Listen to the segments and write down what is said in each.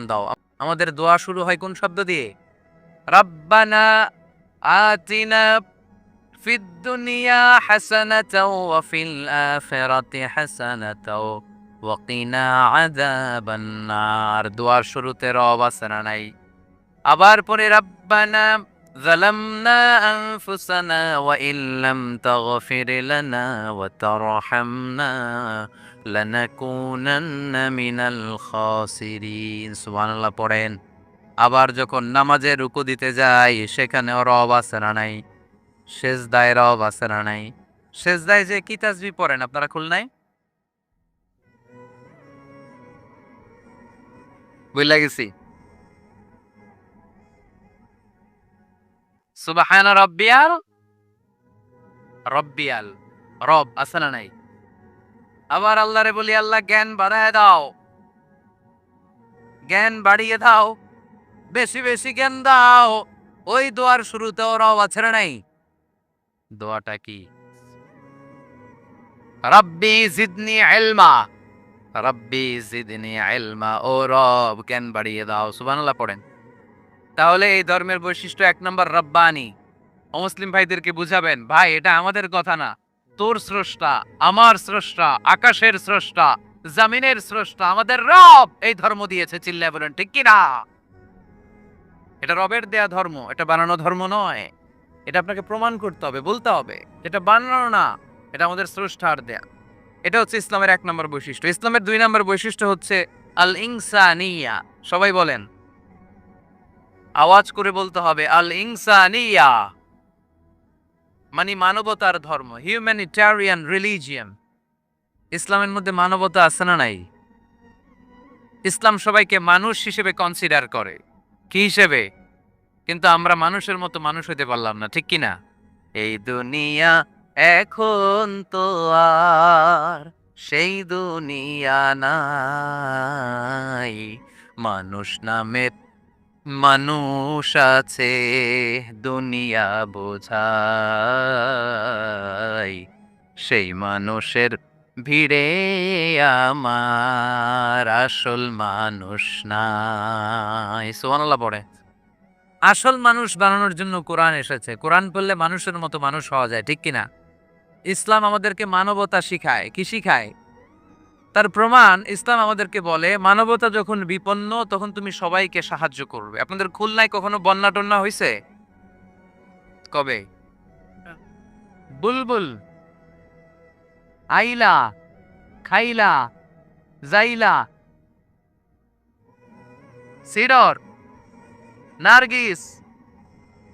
দাও আমাদের দোয়া শুরু হয় কোন শব্দ দিয়ে রাব্বানা আতিনা ফিদ দুনিয়া হাসানাতাও ওয়া ফিল আখিরাতি হাসানাতাও ওয়া কিনা আযাবান নার দোয়ার শুরুতে রব আছে না নাই আবার পরে রাব্বানা ظلمنا أنفسنا وإن لم تغفر لنا وترحمنا لنكونن من الخاسرين পড়েন। আবার যখন নামাজে রুকু দিতে যাই, সেখানেও রব আছে না নাই? সেজদায় রব আছে না নাই? সেজদায় যে কি তাসবি পড়েন, আপনারা খুলনায়? বুঝলা গেছি? সুবাহান রব্বিয়াল রব্বিয়াল। রব আছে না নাই? আবার আল্লাহরে বলি, আল্লাহ, জ্ঞান বাড়ায় দাও। জ্ঞান বাড়িয়ে দাও। বেশি বেশি জ্ঞান দাও। ওই দোয়ার শুরুতেও রব আছে নাই? দোয়াটা কি? রব্বি জিদনি ইলমা। রব্বি জিদনি ইলমা। ও রব, জ্ঞান বাড়িয়ে দাও। সুবহানাল্লাহ পড়েন। তাহলে এই ধর্মের বৈশিষ্ট্য এক নম্বর রব্বানি। অমুসলিম ভাইদেরকে বুঝাবেন, ভাই, এটা আমাদের কথা না। তোর স্রষ্টা, আমার স্রষ্টা, আকাশের স্রষ্টা, জামিনের স্রষ্টা, আমাদের রব। এই ধর্ম দিয়েছে চিল্লায় বলেন, ঠিক কিনা এটা রবের দেয়া ধর্ম, এটা বানানো ধর্ম নয়। এটা আপনাকে প্রমাণ করতে হবে, বলতে হবে এটা বানানো না, এটা আমাদের স্রষ্টার দেয়া। এটা হচ্ছে ইসলামের এক নম্বর বৈশিষ্ট্য। ইসলামের দুই নম্বর বৈশিষ্ট্য হচ্ছে আল ইনসানিয়া সবাই বলেন। আওয়াজ করে বলতে হবে আল ইনসানিয়া মানে মানবতার ধর্ম হিউম্যানিটারিয়ান রিলিজিয়ান ইসলামের মধ্যে মানবতা আছে না নাই? ইসলাম সবাইকে মানুষ হিসেবে কনসিডার করে। কি হিসেবে? কিন্তু আমরা মানুষের মতো মানুষ হতে পারলাম না, ঠিক কি না এই দুনিয়া এখন তো আর সেই দুনিয়া নাই। মানুষ নামের মানুষ আছে, দুনিয়া বোঝাই। সেই মানুষের ভিড়ে আমার আসল মানুষ নাই। সোহানাল্লাহ পড়ে। আসল মানুষ বানানোর জন্য কোরআন এসেছে। কোরআন পড়লে মানুষের মতো মানুষ হওয়া যায়, ঠিক কিনা? ইসলাম আমাদেরকে মানবতা শিখায়। কি শিখায়? তার প্রমাণ ইসলাম আমাদেরকে বলে, মানবতা যখন বিপন্ন, তখন তুমি সবাইকে সাহায্য করবে। আপনাদের খুলনায় কখনো বন্যা টন্যা হয়েছে কবে? বুলবুল, আইলা, খাইলা, জাইলা, সিডর, নার্গিস,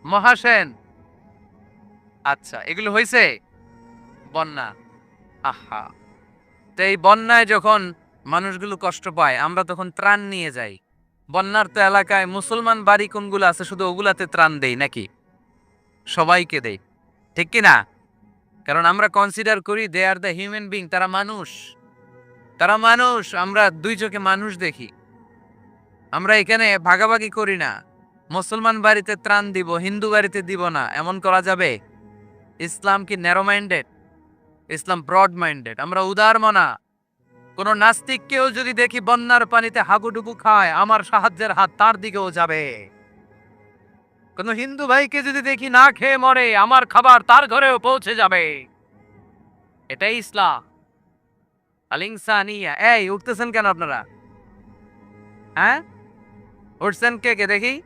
মহাসেন। আচ্ছা এগুলো হয়েছে বন্যা। আহা। তো এই বন্যায় যখন মানুষগুলো কষ্ট পায়, আমরা তখন ত্রাণ নিয়ে যাই। বন্যার তো এলাকায় মুসলমান বাড়ি কোনগুলো আছে, শুধু ওগুলাতে ত্রাণ দেই নাকি? সবাইকে দেই। ঠিক কি না কারণ আমরা কনসিডার করি they are the human being তারা মানুষ। তারা মানুষ, আমরা দুই চোখে মানুষ দেখি। আমরা এখানে ভাগাভাগি করি না। মুসলমান বাড়িতে ত্রাণ দিব, হিন্দু বাড়িতে দিব না, এমন করা যাবে? ইসলাম কি narrow minded Islam broad minded আমরা উদার মনা। কোন নাস্তিককেও যদি দেখি বন্যার পানিতে হাগুডুবু খায়, আমার সাহায্যের হাত তার দিকেও যাবে। কোন হিন্দু ভাইকে যদি দেখি না খেয়ে মরে, আমার খাবার তার ঘরেও পৌঁছে যাবে। এটাই ইসলাম। আলিংসানিয়া এই, উঠতেছেন কেন আপনারা? হ্যাঁ? উঠছেন কে কে দেখি?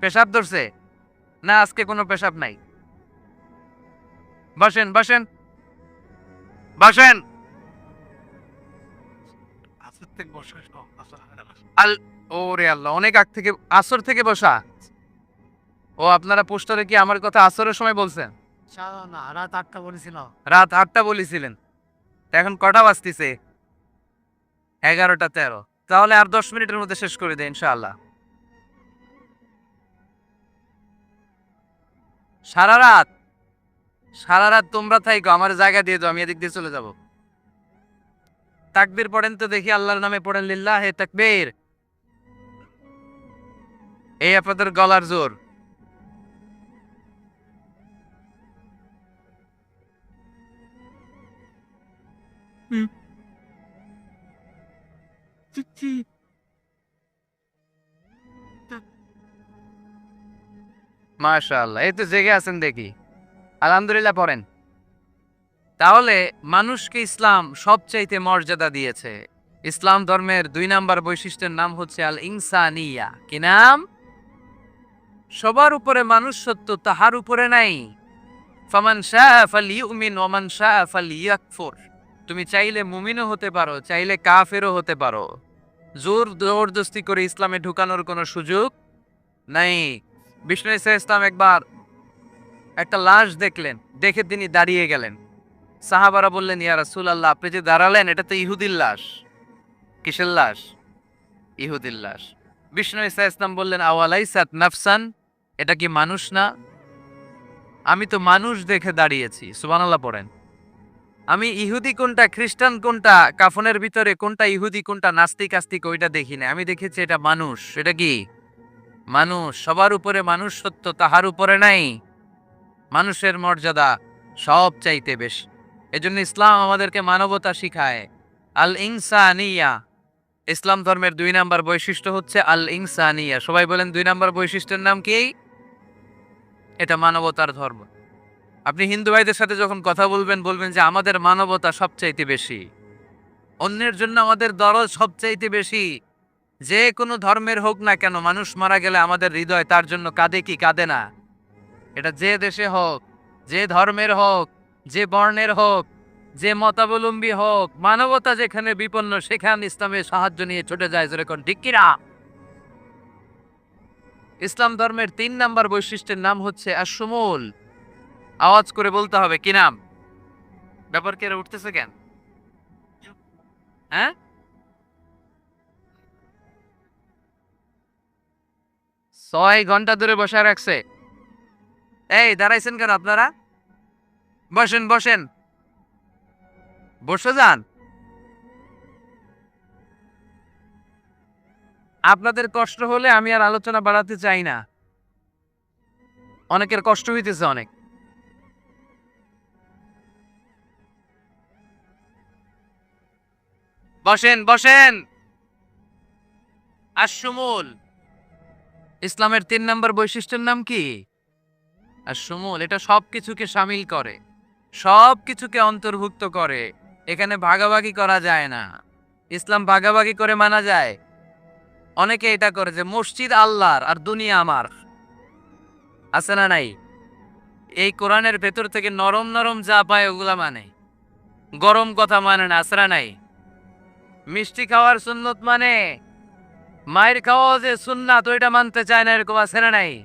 পেশাব ধরছে? না, আজকে কোনো পেশাব নাই। বসেন বসেন। বসেন। আল ওরে আল্লাহ অনেক আগ থেকে আসর থেকে বসা। ও আপনারা পোস্টারে কি আমার কথা আসরের সময় বলছেন? না রাত আটটা বলেছিল। রাত আটটা বলেছিলেন। তা এখন কটা বাজতিছে? এগারোটা তেরো। তাহলে আর দশ মিনিটের মধ্যে শেষ করে দেয় ইনশাআল্লাহ। সারা রাত? সারা রাত তোমরা থাইকো, আমার জায়গা দিয়ে দাও আমি এদিক দিয়ে চলে যাব। তাকবির পড়েন তো দেখি আল্লাহর নামে পড়েন, লিল্লাহ হে তাকবীর। এই আপনাদের গলার জোর। মাশাআল্লাহ, এই তো জেগে আছেন দেখি। আলহামদুলিল্লাহ পড়েন। তাহলে মানুষকে ইসলাম সবচাইতে মর্যাদা দিয়েছে। ইসলাম ধর্মের দুই নাম্বার বৈশিষ্ট্যের নাম হচ্ছে আল ইনসানিয়া কি নাম? সবার উপরে মানুষ সত্য তাহার উপরে নাই। ফামান শাহ ফালিউমিন ওমান শাহ ফালিয়াকফুর তুমি চাইলে মুমিনও হতে পারো, চাইলে কাফেরও হতে পারো। জোর জবরদস্তি করে ইসলামে ঢুকানোর কোনো সুযোগ নাই। বিষ্ণু ইসলাম একবার একটা লাশ দেখলেন, দেখে তিনি দাঁড়িয়ে গেলেন। সাহাবারা বললেন, ইয়া রাসূল আল্লাহ আপনি যে দাঁড়ালেন, এটা তো ইহুদির লাশ। কিসের লাশ? ইহুদির লাশ। বিষ্ণু ইসা ইসলাম বললেন, আওয়ালাইসাত নাফসান? এটা কি মানুষ না? আমি তো মানুষ দেখে দাঁড়িয়েছি, সুবহানাল্লাহ পড়েন। আমি ইহুদি কোনটা, খ্রিস্টান কোনটা, কাফনের ভিতরে কোনটা ইহুদি, কোনটা নাস্তিক, আস্তিক, ওইটা দেখি না আমি দেখেছি এটা মানুষ। এটা কি? মানুষ, সবার উপরে মানুষ সত্য, তাহার উপরে নাই। মানুষের মর্যাদা সব চাইতে বেশি। এজন্য ইসলাম আমাদেরকে মানবতা শিখায়। আল ইনসানিয়া ইসলাম ধর্মের দুই নাম্বার বৈশিষ্ট্য হচ্ছে আল ইনসানিয়া সবাই বলেন দুই নাম্বার বৈশিষ্ট্যের নাম কি? এটা মানবতার ধর্ম। আপনি হিন্দু ভাইদের সাথে যখন কথা বলবেন বলবেন যে আমাদের মানবতা সবচাইতে বেশি। অন্যের জন্য আমাদের দরদ সবচাইতে বেশি। যে কোনো ধর্মের হোক না কেন, মানুষ মারা গেলে আমাদের হৃদয় তার জন্য কাঁদে কি কাঁদে না? এটা যে দেশে হোক, যে ধর্মের হোক, যে বর্ণের হোক, যে মতাবলম্বী হোক, মানবতা যেখানে বিপন্ন, সেখানে ইসলামের সাহায্য নিয়ে ছুটে যায় যেরকম কিনা? ইসলাম ধর্মের তিন নাম্বার বৈশিষ্ট্যের নাম হচ্ছে আসমুল আওয়াজ করে বলতে হবে, কি নাম? ব্যাপার কে উঠতেছে কেন? হ্যাঁ? ছয় ঘণ্টা ধরে বসে রাখছে। এই, দাঁড়াইছেন কেন আপনারা? বসেন বসেন। বসে যান। আপনাদের কষ্ট হলে আমি আর আলোচনা বাড়াতে চাই না। অনেকের কষ্ট হইতেছে অনেক। বসেন বসেন। আশুমুল। ইসলামের তিন নম্বর বৈশিষ্ট্যের নাম কি? আশুমুল এটা সব কিছুকে সামিল করে সব কিছুকে অন্তর্ভুক্ত করে। এখানে ভাগাভাগি করা যায় না। ইসলাম ভাগাভাগি করে মানা যায়। অনেকে এটা করে যে, মসজিদ আল্লাহর আর দুনিয়া আমার। আছে না নাই? এই কোরআনের ভেতর থেকে নরম নরম যা পায় ওগুলা মানে। গরম কথা মানে না না নাই? মিষ্টি খাওয়ার সুন্নত মানে। মায়ের খাওয়া যে সুন্নাত, ওইটা মানতে চায় না, এরকম আছে না নাই?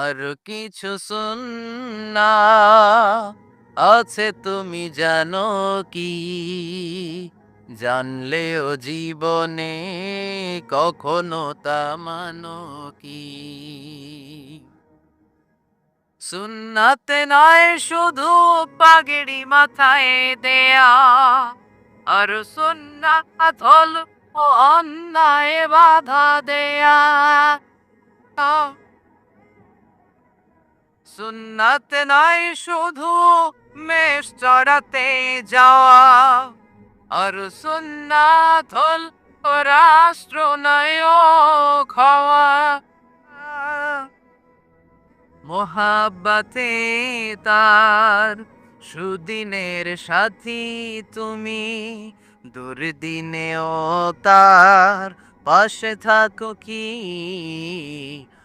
আর কিছু সুন্না আছে তুমি জানো কি? জানলেও জীবনে কখনো তা মানো কি? সুন্নাতে নয় শুধু পাগড়ি মাথায় দেয়া, আর সুন্নাত ও অন্যায় বাধা দেয়া। সুন্নাতে নয় শুধু মেষ চড়াতে যাওয়া। আর সুন্নাত হল রাষ্ট্র নয় খাওয়া মোহাব্বাতে তার সুদিনের সাথী তুমি, দুর্দিনেও তার পাশে থাকো কি?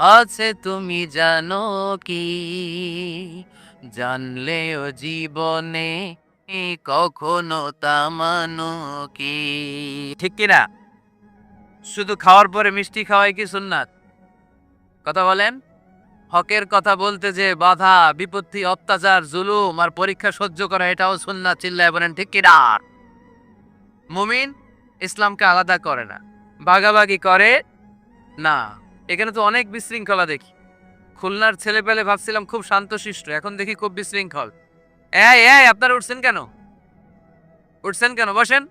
আছে তুমি জানো কি? জানলেও জীবনে কখনো তামানো কি? ঠিক কিনা? শুধু খাওয়ার পরে মিষ্টি খাওয়াই কি সুন্নাত? কথা বলেন? হকের কথা বলতে যে বাধা, বিপত্তি, অত্যাচার, জুলুম আর পরীক্ষা সহ্য করা, এটাও সুন্নাত, চিল্লায় বলেন, ঠিক কিনা? মুমিন ইসলামকে আলাদা করে না, ভাগাভাগি করে না। এখানে তো অনেক বিশৃঙ্খলা দেখি। খুলনার ছেলে পেলে ভাবছিলাম খুব শান্তশিষ্ট, এখন দেখি খুব বিশৃঙ্খল। আপনারা উঠছেন কেন? উঠছেন কেন? বসেন।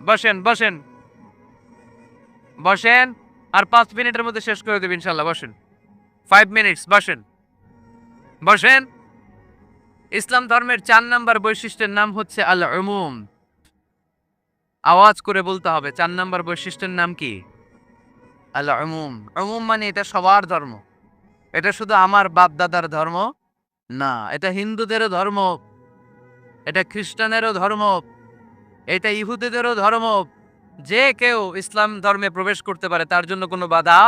বসেন বসেন। বসেন, আর পাঁচ মিনিটের মধ্যে শেষ করে দেবেন ইনশাল্লাহ, বসেন। ফাইভ মিনিটস বসেন। বসেন। ইসলাম ধর্মের চার নাম্বার বৈশিষ্ট্যের নাম হচ্ছে আল উমুম আওয়াজ করে বলতে হবে, চার নাম্বার বৈশিষ্ট্যের নাম কি? আল উমুম। উমুম মানে এটা সবার ধর্ম। এটা শুধু আমার বাপ দাদার ধর্ম না, এটা হিন্দুদেরও ধর্ম, এটা খ্রিস্টানেরও ধর্ম, এটা ইহুদিদেরও ধর্ম। যে কেউ ইসলাম ধর্মে প্রবেশ করতে পারে, তার জন্য কোনো বাধা।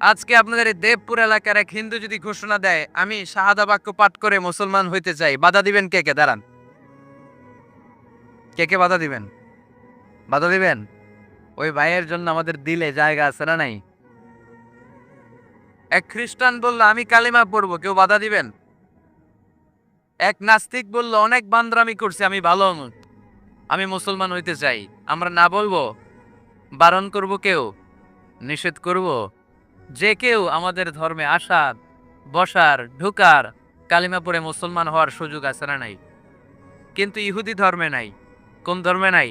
আজকে আপনাদের এই দেবপুর এলাকার এক হিন্দু যদি ঘোষণা দেয়, আমি শাহাদা বাক্য পাঠ করে মুসলমান হইতে চাই, বাধা দিবেন কে কে? দাঁড়ান। কে কে বাধা দিবেন? বাধা দিবেন? ওই ভাইয়ের জন্য আমাদের দিলে জায়গা আছে না নাই? এক খ্রিস্টান বলল, আমি কালিমা পড়ব, কেউ বাধা দিবেন? এক নাস্তিক বলল, অনেক বান্দ্রামি করছে, আমি ভালো আমি মুসলমান হইতে চাই। আমরা না বলব, বারণ করব কেউ, নিষেধ করব? যে কেউ আমাদের ধর্মে আসার, বসার, ঢুকার, কালিমা পড়ে মুসলমান হওয়ার সুযোগ আছে না নাই? কিন্তু ইহুদি ধর্মে নাই, কোন ধর্মে নাই?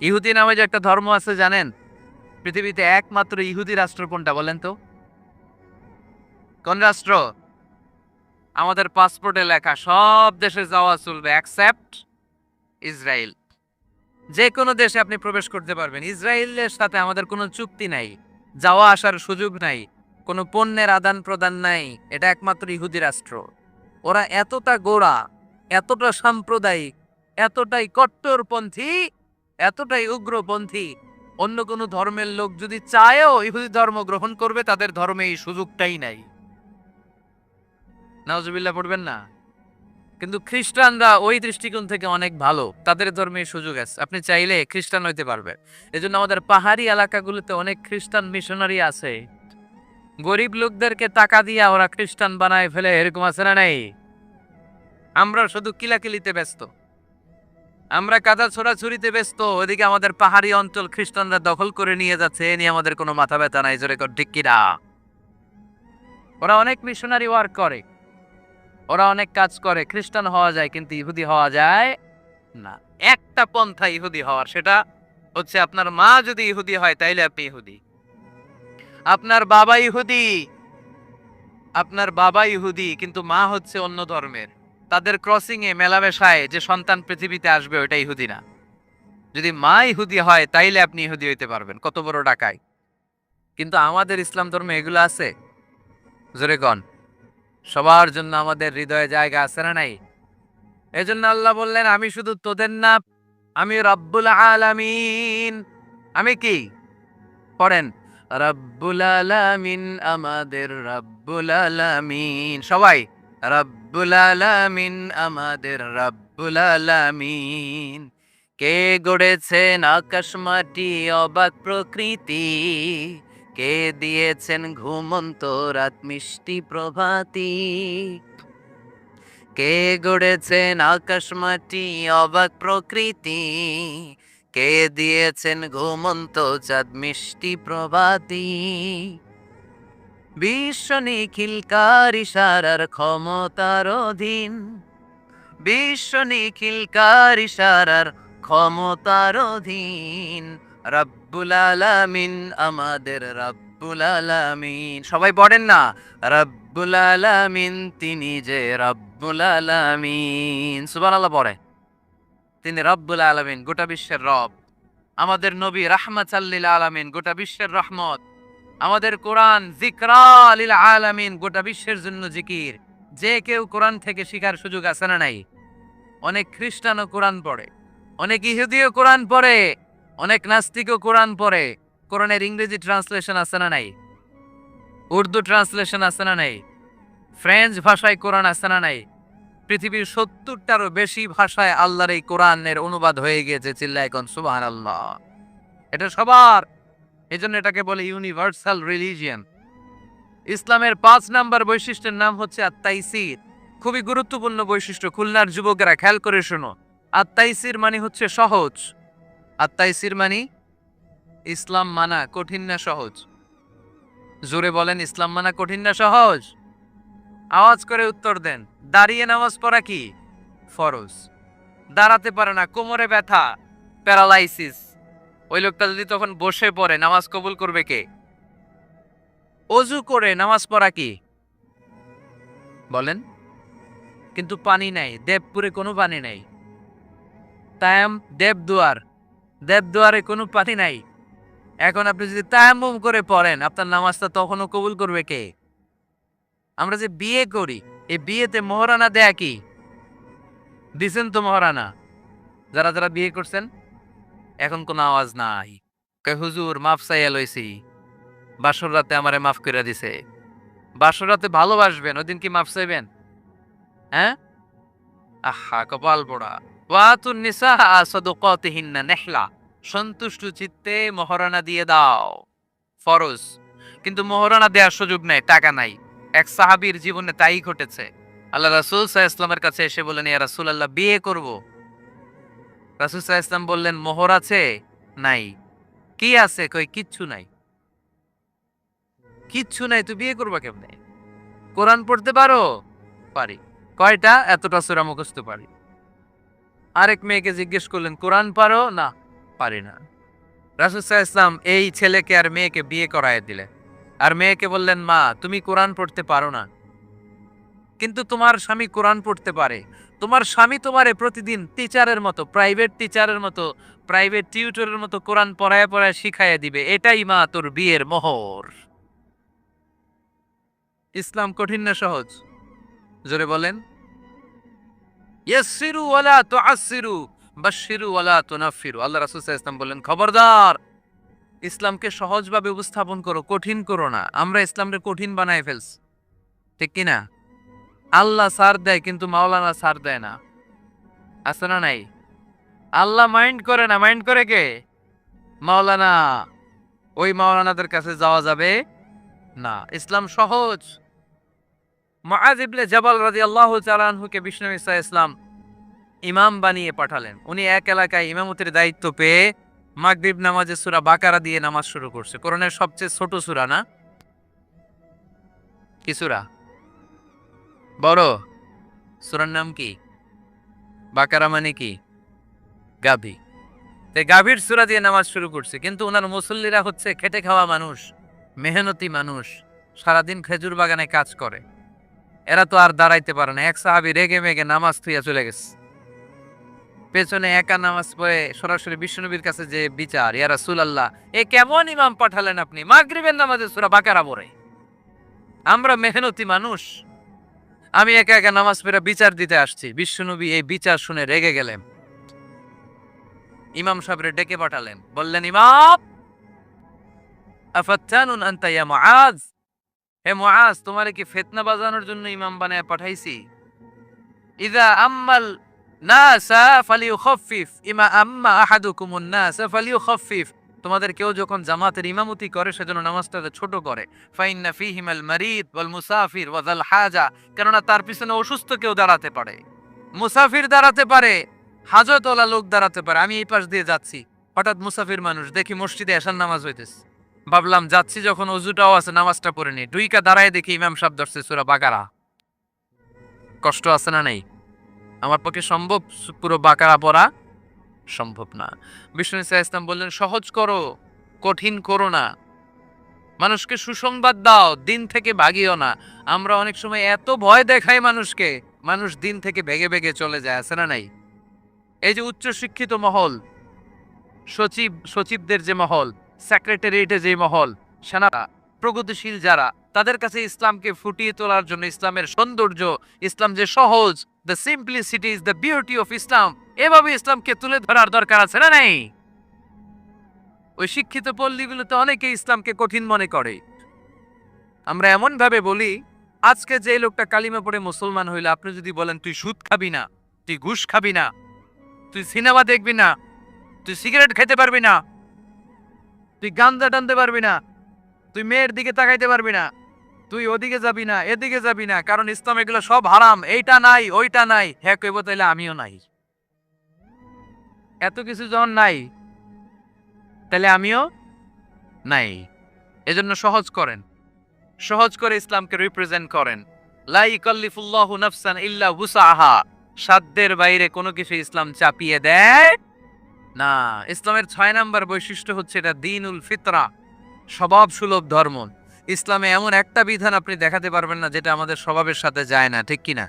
ইহুদি নামে যে একটা ধর্ম আছে, জানেন? পৃথিবীতে একমাত্র ইহুদি রাষ্ট্র কোনটা বলেন তো? কোন রাষ্ট্র? আমাদের পাসপোর্টে লেখা, সব দেশে যাওয়া চলবে অ্যাকসেপ্ট ইসরায়েল। যে কোনো দেশে আপনি প্রবেশ করতে পারবেন। ইসরায়েলের সাথে আমাদের কোনো চুক্তি নাই, যাওয়া আসার সুযোগ নাই, কোনো পণ্যের আদান প্রদান নাই, এটা একমাত্র ইহুদি রাষ্ট্র। ওরা এতটা গোড়া, এতটা সাম্প্রদায়িক, এতটাই কট্টরপন্থী এতটাই উগ্রপন্থী। অন্য কোনো ধর্মের লোক যদি চায়ও ইহুদি ধর্ম গ্রহণ করবে, তাদের ধর্মে এই সুযোগটাই নাই। নাওজবিল্লা পড়বেন না? কিন্তু খ্রিস্টানরা ওই দৃষ্টিকোণ থেকে অনেক ভালো। তাদের ধর্মে সুযোগ আছে। আপনি চাইলে খ্রিস্টান হইতে পারবে। এজন্য আমাদের পাহাড়ি এলাকাগুলোতে অনেক খ্রিস্টান মিশনারি আছে। গরিব লোকদেরকে টাকা দিয়া ওরা খ্রিস্টান বানায় ফেলে, এরকম আছে না নাই? আমরা শুধু কিলাকিলিতে ব্যস্ত। আমরা কাদা ছোড়াছুরিতে ব্যস্ত, ওদিকে আমাদের পাহাড়ি অঞ্চল খ্রিস্টানরা দখল করে নিয়ে যাচ্ছে, এ নিয়ে আমাদের কোনো মাথা ব্যথা নাই, জোরে কর, ঠিক কিনা? ওরা অনেক মিশনারি ওয়ার্ক করে। ওরা অনেক কাজ করে, খ্রিস্টান হওয়া যায় কিন্তু ইহুদি হওয়া যায় না। একটা পন্থা ইহুদি হওয়ার, সেটা হচ্ছে আপনার মা যদি ইহুদি হয়, তাইলে আপনি ইহুদি। আপনার বাবা ইহুদি। আপনার বাবা ইহুদি, কিন্তু মা হচ্ছে অন্য ধর্মের। তাদের ক্রসিং এ মেলামেশায় যে সন্তান পৃথিবীতে আসবে ওটা ইহুদি না। যদি মা ইহুদি হয়, তাইলে আপনি ইহুদি হইতে পারবেন। কত বড় ডাকায় কিন্তু আমাদের ইসলাম ধর্মে এগুলো আছে? জোরে গন সবার জন্য আমাদের হৃদয়ে জায়গা আছে না নাই? এজন্য আল্লাহ বললেন, আমি শুধু তোদের না, আমি রব্বুল আলামিন। আমি কি? পড়েন, রব্বুল আলামিন আমাদের রব্বুল আলামিন। সবাই। রব্বুল আলামিন আমাদের রব্বুল আলামিন। কে গড়েছেন আকাশ মাটি, অবাক প্রকৃতি? কে দিয়েছেন ঘুমন্ত রাত মিষ্টি প্রভাতি? কে গড়েছেন আকাশ মাটি, অবাক প্রকৃতি? কে দিয়েছেন ঘুমন্ত চাঁদ মিষ্টি প্রভাতি? বিশ্ব নিখিলকার ইশারার ক্ষমতার অধীন। বিশ্ব নিখিলকার ইশারার ক্ষমতার অধীন। রব্বুল আলামিন, আমাদের রব্বুল আলামিন। সবাই পড়েন না, রব্বুল আলামিন, তিনি যে রব্বুল আলামিন। সুবহানাল্লাহ পড়ে তিনি রব্বুল আলামিন, গোটা বিশ্বের রব। আমাদের নবী রাহমাত আল্লিল আলামিন, গোটা বিশ্বের রহমত। আমাদের কোরআন জিকরা লিল আলামিন গোটা বিশ্বের জন্য জিকির। যে কেউ কোরআন থেকে শিখার সুযোগ আছে না নাই? অনেক খ্রিস্টানও কোরআন পড়ে, অনেক ইহুদিও কোরআন পড়ে, অনেক নাস্তিকও কোরআন পড়ে। কোরআনের ইংরেজি ট্রান্সলেশন আছে না নাই? উর্দু ট্রান্সলেশন আছে না নাই? ফ্রেঞ্চ ভাষায় কোরআন আছে না নাই? পৃথিবীর সত্তরটারও বেশি ভাষায় আল্লাহর এই কোরআনের অনুবাদ হয়ে গিয়েছে চিল্লা এখন সুবাহ আল্লাহ এটা সবার এই জন্য এটাকে বলে ইউনিভার্সাল রিলিজিয়ান ইসলামের পাঁচ নাম্বার বৈশিষ্ট্যের নাম হচ্ছে আত্মাইসির খুবই গুরুত্বপূর্ণ বৈশিষ্ট্য, খুলনার যুবকেরা খেয়াল করে শোনো। আত্মাইসির মানে হচ্ছে সহজ। আত্মাইসির মানে ইসলাম মানা কঠিন না সহজ। জোরে বলেন, ইসলাম মানা কঠিন না সহজ? আওয়াজ করে উত্তর দেন, দাঁড়িয়ে নামাজ পড়া কি? ফরজ। দাঁড়াতে পারে না, কোমরে ব্যথা, প্যারালাইসিস। ওই লোকটা যদি তখন বসে পড়ে, নামাজ কবুল করবে কে? অজু করে নামাজ পড়া কি? বলেন। কিন্তু পানি নাই, দেবপুরে কোনো পানি নাই। তায়াম দেবদুয়ার, দেবদুয়ারে কোনো পানি নাই। এখন আপনি যদি তায়াম্মুম করে পড়েন, আপনার নামাজটা তখনও কবুল করবে কে? আমরা যে বিয়ে করি, এই বিয়েতে মহারানা দেয়া কি? দিছেন তো মহারানা। যারা যারা বিয়ে করছেন এখন কোনো আওয়াজ নাই। কয়, হুজুর, মাফ চাইয়া লইছি। বাসর রাতে আমারে মাফ করে দিছে। বাসর রাতে ভালোবাসবেন, ওদিন কি মাফ চাইবেন? হ্যাঁ? আহা, কপাল পোড়া। ওয়াতুন নিসা নেহলা। সন্তুষ্ট চিত্তে মহারানা দিয়ে দাও। ফরজ। কিন্তু মহারানা দেওয়ার সুযোগ নেই, টাকা নাই। এক সাহাবীর জীবনে তাই ঘটেছে। আল্লাহ রাসূল সাল্লাল্লাহু ইসলামের কাছে এসে বললেন, ইয়া রাসূল আল্লাহ বিয়ে করব। সাল্লাল্লাহু ইসলাম বললেন, মোহর আছে? নাই। কি আছে? কই, কিচ্ছু নাই। কিচ্ছু নাই, তুই বিয়ে করবা কেমনে? কোরআন পড়তে পারো? পারি। কয়টা? এতটা সূরা মুখস্থ পারি। আরেক মেয়েকে জিজ্ঞেস করলেন, কোরআন পারো? না, পারি না। আলাইহি ইসলাম এই ছেলেকে আর মেয়েকে বিয়ে করায় দিলেন। আর মেয়েকে বললেন, মা, তুমি কোরআন পড়তে পারো না। কিন্তু তোমার স্বামী কোরআন পড়তে পারে। তোমার স্বামী তোমারে প্রতিদিন টিচারের মতো প্রাইভেট টিচারের মতো প্রাইভেট টিউটরের মতো কোরআন পড়ায় পড়ায় শিখাইয়া দিবে। এটাই মা তোর বিয়ের মোহর। ইসলাম কঠিন না সহজ? জোরে বলেন। ইয়াসসিরু ওয়ালা তুআসসিরু বাশশিরু ওয়ালা তুনাফিরু আল্লাহ রাসূল সাল্লাল্লাহু আলাইহি ওয়াসাল্লাম বললেন খবরদার, ইসলামকে সহজভাবে উপস্থাপন করো, কঠিন করো না। আমরা ইসলামকে কঠিন বানায় ফেলছি। ঠিক কি না? আল্লাহ সার দেয়, কিন্তু মাওলানা সার দেয় না। আছে না নাই? আল্লাহ মাইন্ড করে না, মাইন্ড করে কে? মাওলানা, ওই মাওলানাদের কাছে যাওয়া যাবে না। ইসলাম সহজ। মুআজ ইবনে জাবাল রাদিয়াল্লাহু তাআলা আনহুকে বিষ্ণু ঈসা ইসলাম ইমাম বানিয়ে পাঠালেন। উনি এক এলাকায় ইমামতির দায়িত্ব পেয়ে মাগরিব নামাজে সূরা বাকারা দিয়ে নামাজ শুরু করছে। কোরআনের সবচেয়ে ছোট সূরা না? কি সূরা? বড়। সুরার নাম কি? বাকারা মানে কি? গাভী। তো গাভীর সুরা দিয়ে নামাজ শুরু করছে, কিন্তু ওনার মুসল্লিরা হচ্ছে খেটে খাওয়া মানুষ, মেহনতি মানুষ, সারাদিন খেজুর বাগানে কাজ করে। এরা তো আর দাঁড়াইতে পারে না, এক সাহাবি রেগে মেগে নামাজ থুইয়া চলে গেছে। পেছনে একা নামাজ পড়ে সরাসরি বিষ্ণুনবীর কাছে যে বিচার, ইয়া রাসূলুল্লাহ, এ কেমন ইমাম পাঠালেন আপনি? মাগরিবের নামাজে সূরা বাকারা পড়ে। আমরা মেহনতি মানুষ আমি একা একা নামাজ পড়ে বিচার দিতে আসছি। বিশ্বনবী এই বিচার শুনে রেগে গেলেন। ইমাম সাহেবরে ডেকে পাঠালেন। বললেন, ইমাম! আফাত্তানুন আনতা ইয়া মুআজ? হে মুআজ, তোমারে কি ফিতনা বাজানোর জন্য ইমাম বানায় পাঠাইছি? ইদা আম্মাল নাসা ফালিউখাফফিফ ইমা আম্মা আহাদুকুমুন নাসা ফালিউখাফফিফ তোমাদের কেউ যখন জামাতের ইমামতি করে, সেজন্য নামাজটা ছোট করে। ফাইন্না ফিহিমাল মারিদ ওয়াল মুসাফির ওয়াজাল হাজা, কেননা তার পিছনে অসুস্থ কেউ দাঁড়াতে পারে। মুসাফির দাঁড়াতে পারে, হাজতওয়ালা লোক দাঁড়াতে পারে। আমি এই পাশ দিয়ে যাচ্ছি। হঠাৎ মুসাফির মানুষ, দেখি মসজিদে এসার নামাজ হইতেছে। ভাবলাম, যাচ্ছি যখন অজুটাও আছে, নামাজটা পড়ে নি দুইকা দাঁড়ায় দেখি ইমাম সাহেব ধরছে সুরা বাকারা। কষ্ট আছে না নেই? আমার পক্ষে সম্ভব পুরো বাকারা পড়া। সম্ভব না। বিষ্ণু ইসা ইসলাম বললেন, সহজ করো, কঠিন করো না। মানুষকে সুসংবাদ দাও, দিন থেকে ভাগিও না। আমরা অনেক সময় এত ভয় দেখাই মানুষকে, মানুষ দিন থেকে ভেগে ভেগে চলে যায়, আছে না নাই? এই যে উচ্চ শিক্ষিত মহল, সচিব, সচিবদের যে মহল সেক্রেটারিয়েটে যে মহল সেনারা প্রগতিশীল যারা, তাদের কাছে ইসলামকে ফুটিয়ে তোলার জন্য ইসলামের সৌন্দর্য, ইসলাম যে সহজ the simplicity is the beauty of Islam এভাবে ইসলামকে তুলে ধরার দরকার আছে না নাই? ওই শিক্ষিত পল্লীগুলোতে অনেকে ইসলামকে কঠিন মনে করে। আমরা এমন ভাবে বলি, আজকে যে লোকটা কালিমা পড়ে মুসলমান হইলে, আপনি যদি বলেন, তুই সুদ খাবি না, তুই ঘুষ খাবি না, তুই সিনেমা দেখবি না, তুই সিগারেট খেতে পারবি না, তুই গাঞ্জা টানতে পারবি না, তুই মেয়ের দিকে তাকাইতে পারবি না তুই ওদিকে যাবি না, এদিকে যাবি না, কারণ ইসলাম এগুলো সব হারাম, এইটা নাই, ওইটা নাই। হ্যাঁ কইব তাইলে আমিও নাই। এত কিছু যখন নাই তাহলে আমিও নাই। এজন্য সহজ করেন। সহজ করে ইসলামকে রিপ্রেজেন্ট করেন। নাফসান সাধ্যের বাইরে কোনো কিছু ইসলাম চাপিয়ে দেয় না। ইসলামের ছয় নাম্বার বৈশিষ্ট্য হচ্ছে এটা দিনুল ফিতরা স্বভাব সুলভ ধর্ম। ইসলামে এমন একটা বিধান আপনি দেখাতে পারবেন না যেটা আমাদের স্বভাবের সাথে যায় না, ঠিক কি না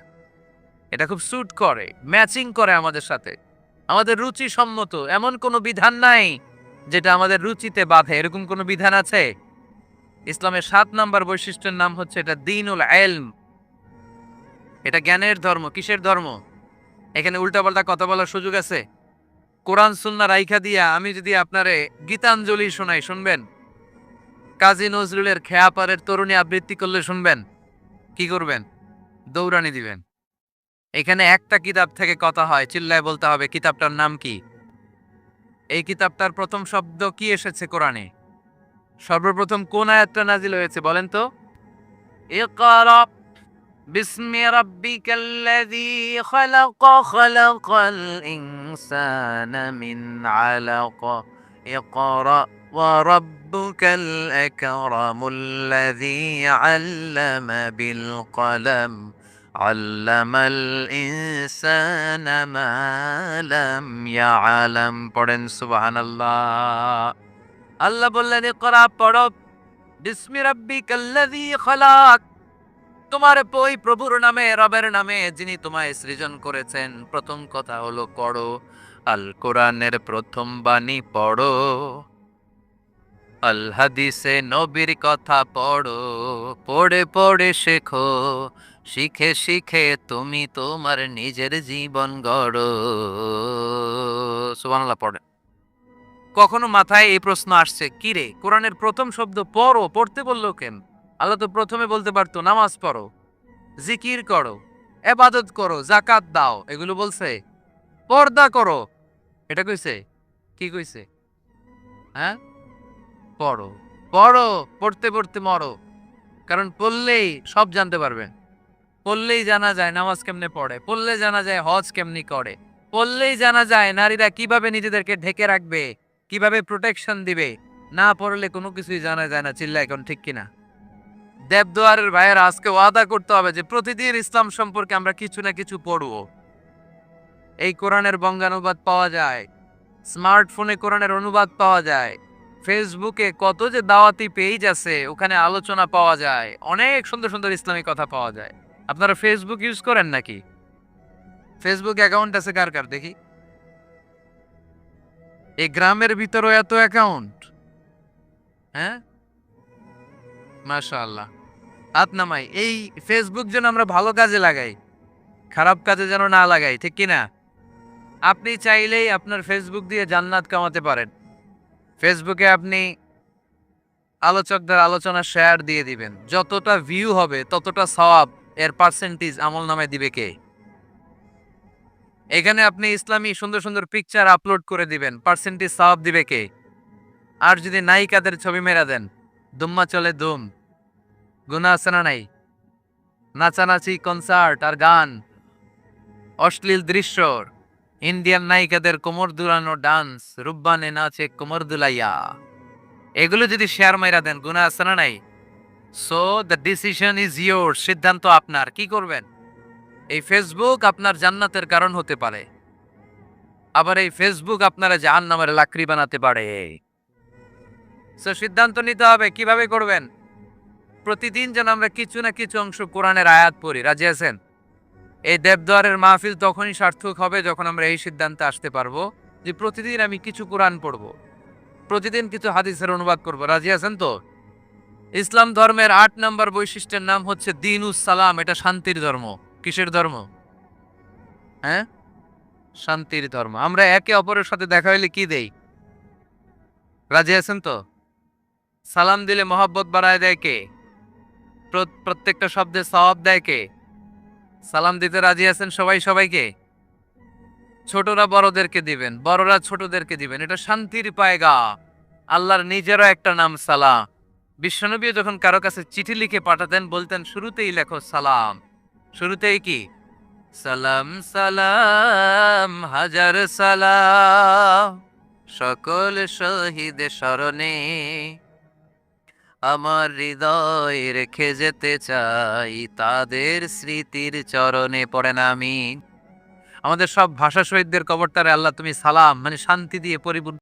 এটা খুব স্যুট করে ম্যাচিং করে আমাদের সাথে। আমাদের রুচি সম্মত এমন কোনো বিধান নাই যেটা আমাদের রুচিতে বাধে। এরকম কোনো বিধান আছে? ইসলামের সাত নাম্বার বৈশিষ্ট্যের নাম হচ্ছে এটা দিনুল এলম। এটা জ্ঞানের ধর্ম। কিসের ধর্ম? এখানে উল্টাপাল্টা কথা বলার সুযোগ আছে। কোরআন সুন্না রাইখা দিয়া আমি যদি আপনারে গীতাঞ্জলি শোনাই, শুনবেন? কাজী নজরুলের খেয়াপারের তরুণী আবৃত্তি করলে শুনবেন। কি করবেন? দৌড়ানি দিবেন। এখানে একটা কিতাব থেকে কথা হয়, চিল্লায় বলতে হবে, কিতাবটার নাম কি? এই কিতাবটার প্রথম শব্দ কি এসেছে কোরআনে? সর্বপ্রথম কোন আয়াতটা নাজিল হয়েছে বলেন তো? বিসমি রাব্বিকাল্লাযী মিন আলাক ওয়া রাব্বুকাল আকরামুল্লাযী আল্লামা বিল কলম علم الإنسان ما لم يعلم পড়েন সুবহানাল্লাহ আল্লাহ বললেন ইকরা পড়ো বিসমি রাব্বিকাল্লাযী খালাক তোমার ওই প্রভুর নামে রবের নামে যিনি তোমায় সৃজন করেছেন প্রথম কথা হলো পড়ো আল কোরআনের প্রথম বাণী পড়ো আল নবীর কথা পড়ো, পড়ে পড়ে শেখো। শিখে শিখে তুমি তোমার নিজের জীবন গড়ো। সুবহানাল্লাহ, পড়ে। কখনো মাথায় এই প্রশ্ন আসছে, কি রে, কোরআনের প্রথম শব্দ পড়ো, পড়তে বলল কেন? আল্লাহ তো প্রথমে বলতে পারতো, নামাজ পড়ো, জিকির করো, এবাদত করো জাকাত দাও। এগুলো বলছে, পর্দা করো। এটা কইছে? কি কইছে? হ্যাঁ? পড়ো পড়ো, পড়তে পড়তে মরো। কারণ পড়লেই সব জানতে পারবেন পড়লেই জানা যায় নামাজ কেমনে পড়ে, পড়লে জানা যায় হজ কেমনি করে। পড়লেই জানা যায় নারীরা কীভাবে নিজেদেরকে ঢেকে রাখবে, কীভাবে প্রোটেকশন দিবে। না পড়লে কোনো কিছুই জানা যায় না চিল্লা এখন ঠিক কিনা। দেবদুয়ারের ভাইয়ের আজকে ওয়াদা করতে হবে যে প্রতিদিন ইসলাম সম্পর্কে আমরা কিছু না কিছু পড়ব। এই কোরআনের বঙ্গানুবাদ পাওয়া যায়, স্মার্টফোনে কোরআনের অনুবাদ পাওয়া যায় ফেসবুকে কত যে দাওয়াতি পেজ আছে, ওখানে আলোচনা পাওয়া যায়। অনেক সুন্দর সুন্দর ইসলামিক কথা পাওয়া যায়। আপনারা ফেসবুক ইউজ করেন নাকি? ফেসবুক অ্যাকাউন্ট আছে কার কার? দেখি। এই গ্রামের ভিতরও এত অ্যাকাউন্ট হ্যাঁ? মাশাআল্লাহ। হাত নামাই। এই ফেসবুক যেন আমরা ভালো কাজে লাগাই, খারাপ কাজে যেন না লাগাই, ঠিক কি না আপনি চাইলেই আপনার ফেসবুক দিয়ে জান্নাত কামাতে পারেন। ফেসবুকে আপনি আলোচকদের আলোচনা শেয়ার দিয়ে দিবেন। যতটা ভিউ হবে, ততটা সওয়াব এর পার্সেন্টেজ আমল নামে দিবে কে? এখানে আপনি ইসলামী সুন্দর সুন্দর পিকচার আপলোড করে দিবেন। পার্সেন্টেজ সওয়াব দিবে কে? আর যদি নায়িকাদের ছবি মেরা দেন, দুম্মা চলে দুম। গুনা আছে না নাই? নাচানাচি কনসার্ট আর গান। অশ্লীল দৃশ্য। ইন্ডিয়ান নায়িকাদের কোমর দুলানো ডান্স রুব্বানে নাচে কোমর দুলাইয়া। এগুলো যদি শেয়ার মাইরা দেন গুনা আছে না নাই? So the decision is your সিদ্ধান্ত আপনার, কি করবেন? এই ফেসবুক আপনার জান্নাতের কারণ হতে পারে। আবার এই ফেসবুক আপনারা জাহান নামের লাকড়ি বানাতে পারে। সো সিদ্ধান্ত নিতে হবে, কীভাবে করবেন? প্রতিদিন যেন আমরা কিছু না কিছু অংশ কোরআনের আয়াত পড়ি, রাজি আছেন? এই দেবদ্বারের মাহফিল তখনই সার্থক হবে যখন আমরা এই সিদ্ধান্তে আসতে পারব যে প্রতিদিন আমি কিছু কোরআন পড়ব। প্রতিদিন কিছু হাদিসের অনুবাদ করব। রাজি আছেন তো? ইসলাম ধর্মের আট নম্বর বৈশিষ্ট্যের নাম হচ্ছে দিনুস সালাম। এটা শান্তির ধর্ম। কিসের ধর্ম? হ্যাঁ? শান্তির ধর্ম। আমরা একে অপরের সাথে দেখা হইলে কি দেই? রাজি আছেন তো? সালাম দিলে মহব্বত বাড়ায় দেয় কে? প্রত্যেকটা শব্দে সওয়াব দেয় কে? সালাম দিতে রাজি আছেন সবাই সবাইকে? ছোটরা বড়দেরকে দিবেন, বড়রা ছোটদেরকে দিবেন, এটা শান্তির পায়গা। আল্লাহর নিজেরও একটা নাম সালাম। বিশ্বনবী যখন কারও কাছে চিঠি লিখে পাঠাতেন, বলতেন, শুরুতেই লেখো সালাম। শুরুতেই কি? সালাম সালাম, হাজার সালাম। সকল শহীদ স্মরণে আমার হৃদয় রেখে যেতে চাই, তাদের স্মৃতির চরণে পড়েন আমি। আমাদের সব ভাষা শহীদদের কবরটারে আল্লাহ তুমি সালাম মানে শান্তি দিয়ে পরিপূর্ণ